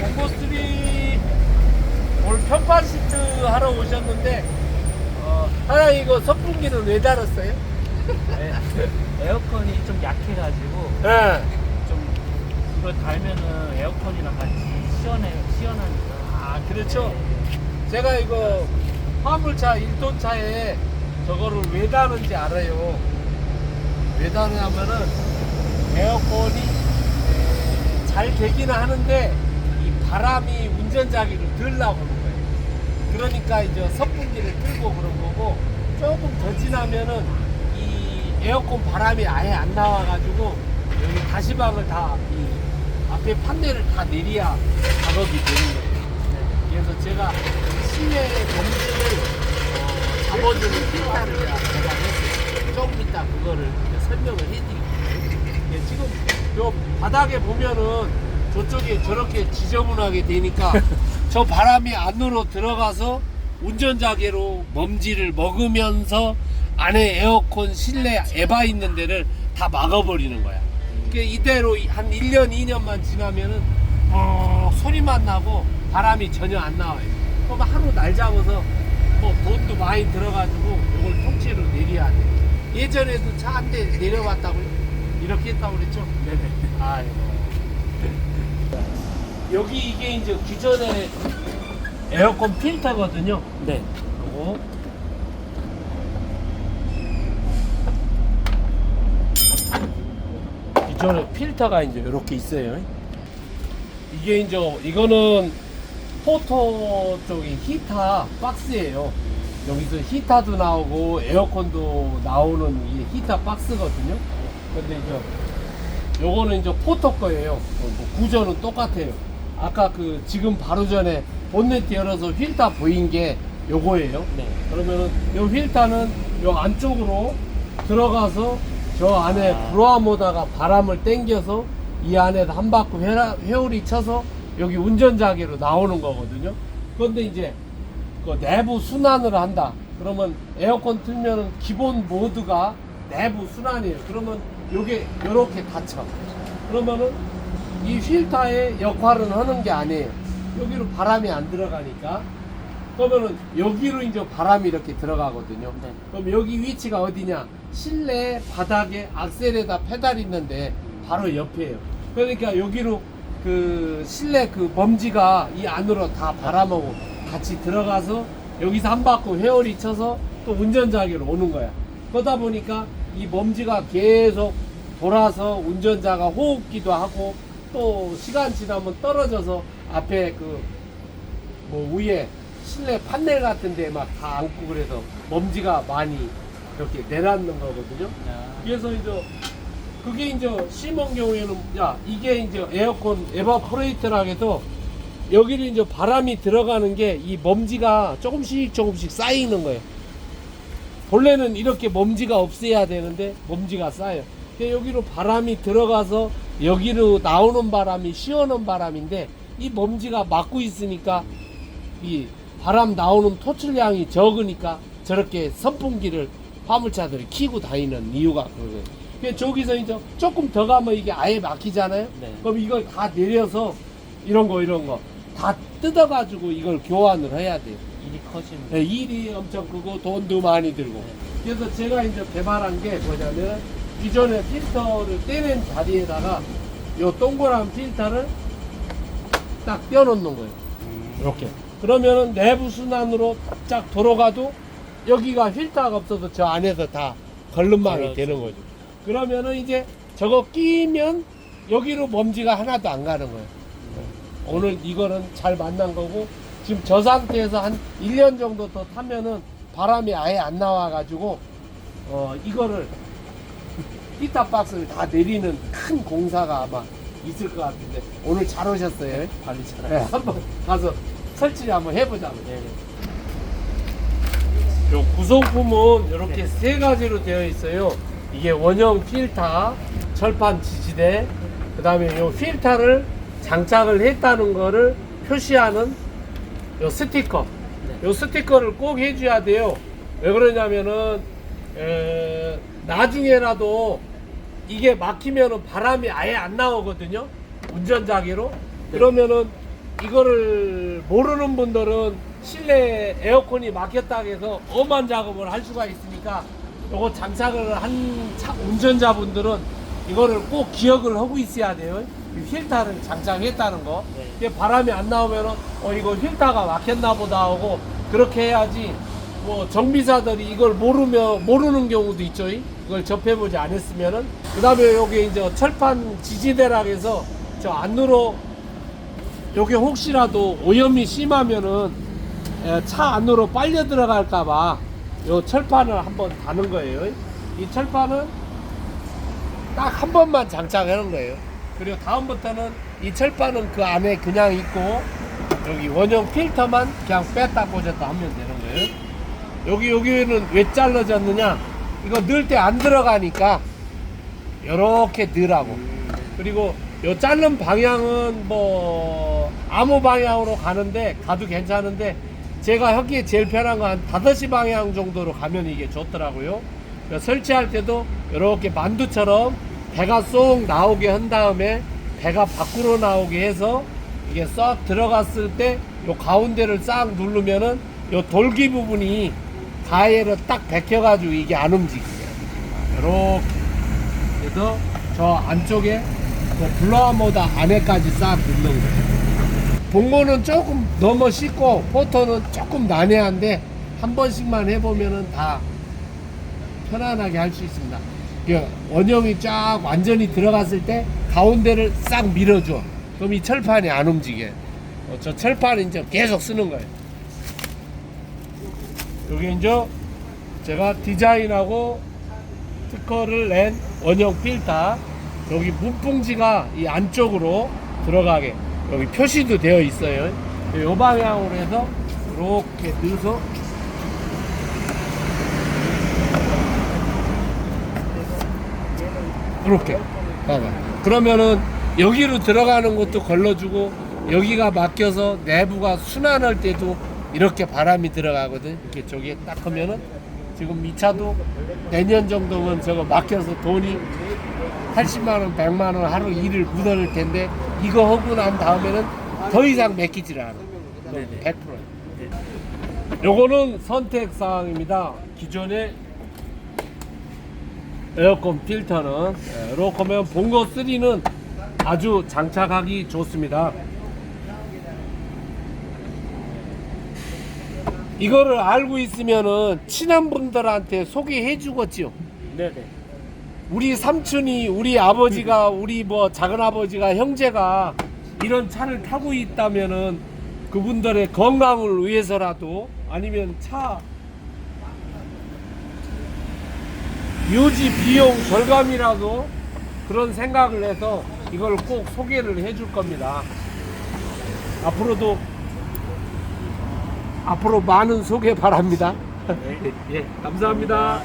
공고스리 오늘 편판 시트 하러 오셨는데 어, 하나 이거 선풍기는 왜 달았어요? 네. 에어컨이 좀 약해가지고 예. 좀 이거 달면은 에어컨이랑 같이 시원해 시원하니까. 아 그렇죠. 제가 이거 화물차 1톤 차에 저거를 왜 다는지 알아요. 왜 다느냐면은 에어컨이 에, 잘 되기는 하는데 이 바람이 운전자기를 덜 나오는 거예요. 그러니까 이제 선풍기를 끌고 그런 거고 조금 더 지나면은 이 에어컨 바람이 아예 안 나와가지고 여기 가시방을 다 이 앞에 판넬을 다 내려야 작업이 되는 거예요. 그래서 제가 실내 검지를 어, 잡아주는 필터를 제가 개발했어요. 조금 이따 그거를 설명을 해드릴게요. 예, 지금 요 바닥에 보면은 저쪽에 저렇게 지저분하게 되니까 저 바람이 안으로 들어가서 운전자계로 먼지를 먹으면서 안에 에어컨 실내 에바 있는 데를 다 막아버리는 거야. 그 이대로 한 1년, 2년만 지나면은 어, 소리만 나고 바람이 전혀 안 나와요. 그럼 하루 날 잡아서 뭐 돈도 많이 들어가지고 이걸 통째로 내려야 돼. 예전에도 차 한 대 내려봤다고요? 이렇게 했다고 그랬죠? 네네. 아이고. 여기 이게 이제 기존의 에어컨 필터거든요. 네. 요거. 기존에 필터가 이제 이렇게 있어요. 이게 이제 이거는 포토 쪽이 히타 박스예요. 여기서 히타도 나오고 에어컨도 나오는 이 히타 박스거든요. 근데 이제 요거는 이제 포토 거예요. 어, 뭐 구조는 똑같아요. 아까 그 지금 바로 전에 본네트 열어서 휠타 보인 게 요거예요. 네. 그러면은 요 휠타는 요 안쪽으로 들어가서 저 안에 아. 브로아모다가 바람을 당겨서 이 안에다 한 바퀴 회라, 회오리 쳐서 여기 운전자기로 나오는 거거든요. 그런데 이제 그 내부 순환을 한다. 그러면 에어컨 틀면은 기본 모드가 내부 순환이에요. 그러면 요게 요렇게 닫혀. 그러면은 이 필터의 역할은 하는 게 아니에요. 여기로 바람이 안 들어가니까. 그러면은 여기로 이제 바람이 이렇게 들어가거든요. 네. 그럼 여기 위치가 어디냐? 실내 바닥에 악셀에다 페달 있는데 바로 옆이에요. 그러니까 여기로 그 실내 그 먼지가 이 안으로 다 바람하고 같이 들어가서 여기서 한 바퀴 회오리 쳐서 또 운전자기로 오는 거야. 그러다 보니까 이 먼지가 계속 돌아서 운전자가 호흡기도 하고 또 시간 지나면 떨어져서 앞에 그 뭐 위에 실내 판넬 같은 데 막 다 앉고 그래서 먼지가 많이 이렇게 내려앉는 거거든요. 아, 그래서 이제 그게 이제 심한 경우에는 야 이게 이제 에어컨 에바포레이터라 해서 여기를 이제 바람이 들어가는 게 이 먼지가 조금씩 조금씩 쌓이는 거예요. 본래는 이렇게 먼지가 없어야 되는데 먼지가 쌓여. 여기로 바람이 들어가서 여기로 나오는 바람이 시원한 바람인데 이 먼지가 막고 있으니까 이 바람 나오는 토출량이 적으니까 저렇게 선풍기를 화물차들이 키고 다니는 이유가 그거예요. 그러니까 저기서 이제 조금 더 가면 이게 아예 막히잖아요. 네. 그럼 이걸 다 내려서 이런 거 이런 거 다 뜯어가지고 이걸 교환을 해야 돼요. 일이 커지면. 네, 일이 엄청 크고 돈도 많이 들고. 그래서 제가 이제 개발한 게 뭐냐면 기존의 필터를 떼낸 자리에다가 요 동그란 필터를 딱 떼어놓는 거예요. 이렇게. 그러면은 내부 순환으로 쫙 돌아가도 여기가 필터가 없어서 저 안에서 다 걸름망이 그렇죠. 되는 거죠. 그러면은 이제 저거 끼면 여기로 먼지가 하나도 안 가는 거예요. 오늘 이거는 잘 만난 거고 지금 저 상태에서 한 1년 정도 더 타면은 바람이 아예 안 나와가지고 어 이거를 히터 박스를 다 내리는 큰 공사가 아마 있을 것 같은데 오늘 잘 오셨어요. 관리 네, 잘하고. 한번 가서 설치 한번 해보자고. 네. 요 구성품은 이렇게 네. 세 가지로 되어 있어요. 이게 원형 필터, 철판 지지대, 그 다음에 요 필터를 장착을 했다는 거를 표시하는 요 스티커. 네. 요 스티커를 꼭 해줘야 돼요. 왜 그러냐면은, 에, 나중에라도 이게 막히면은 바람이 아예 안 나오거든요. 운전자기로. 그러면은 이거를 모르는 분들은 실내 에어컨이 막혔다 해서 엄한 작업을 할 수가 있으니까 요거 장착을 한 차- 운전자분들은 이거를 꼭 기억을 하고 있어야 돼요. 이 필터를 장착했다는 거. 네. 이게 바람이 안 나오면은 어 이거 필터가 막혔나 보다 하고 그렇게 해야지 뭐 정비사들이 이걸 모르며 모르는 경우도 있죠. 이걸 접해보지 않았으면은 그다음에 여기 이제 철판 지지대라 해서 저 안으로 여기 혹시라도 오염이 심하면은 에, 차 안으로 빨려 들어갈까봐 요 철판을 한번 다는 거예요. 이 철판은 딱 한 번만 장착하는 거예요. 그리고 다음부터는 이 철판은 그 안에 그냥 있고 여기 원형 필터만 그냥 뺐다 꽂았다 하면 되는 거예요. 여기 여기는 왜 잘라졌느냐? 이거 넣을 때 안 들어가니까 이렇게 넣으라고. 그리고 요 자른 방향은 뭐 아무 방향으로 가는데 가도 괜찮은데 제가 하기에 제일 편한 건 한 5시 방향 정도로 가면 이게 좋더라고요. 설치할 때도 이렇게 만두처럼 배가 쏙 나오게 한 다음에 배가 밖으로 나오게 해서 이게 쏙 들어갔을 때 요 가운데를 싹 누르면은 요 돌기 부분이 가해로 딱 베껴가지고 이게 안 움직여요. 이렇게. 그래서 저 안쪽에 그 모드 안에까지 싹 넣는 거예요. 봉고는 조금 넘어 씻고 포토는 조금 난해한데 한 번씩만 해보면은 다 편안하게 할 수 있습니다. 그 원형이 쫙 완전히 들어갔을 때 가운데를 싹 밀어줘. 그럼 이 철판이 안 움직여요. 어, 저 철판 이제 계속 쓰는 거예요. 여기 이제 제가 디자인하고 특허를 낸 원형 필터 여기 문풍지가 이 안쪽으로 들어가게 여기 표시도 되어 있어요. 이 방향으로 해서 이렇게 넣어서 이렇게. 봐봐. 그러면은 여기로 들어가는 것도 걸러주고 여기가 막혀서 내부가 순환할 때도 이렇게 바람이 들어가거든. 이렇게 저기에 딱 하면은 지금 이 차도 내년 정도면 저거 막혀서 돈이 80만 원 100만 원 하루 일을 묻어낼 텐데 이거 하고 난 다음에는 더 이상 맡기질 않아. 네네. 100% 요거는 선택 사항입니다. 기존의 에어컨 필터는 예, 이렇게 하면 본거 3는 아주 장착하기 좋습니다 이거를 알고 있으면은 친한 분들한테 소개해 주겠지요 네네. 우리 삼촌이 우리 아버지가 우리 뭐 작은 아버지가 형제가 이런 차를 타고 있다면은 그분들의 건강을 위해서라도 아니면 차 유지 비용 절감이라도 그런 생각을 해서 이걸 꼭 소개를 해줄 겁니다. 앞으로도 앞으로 많은 소개 바랍니다. 예, 감사합니다.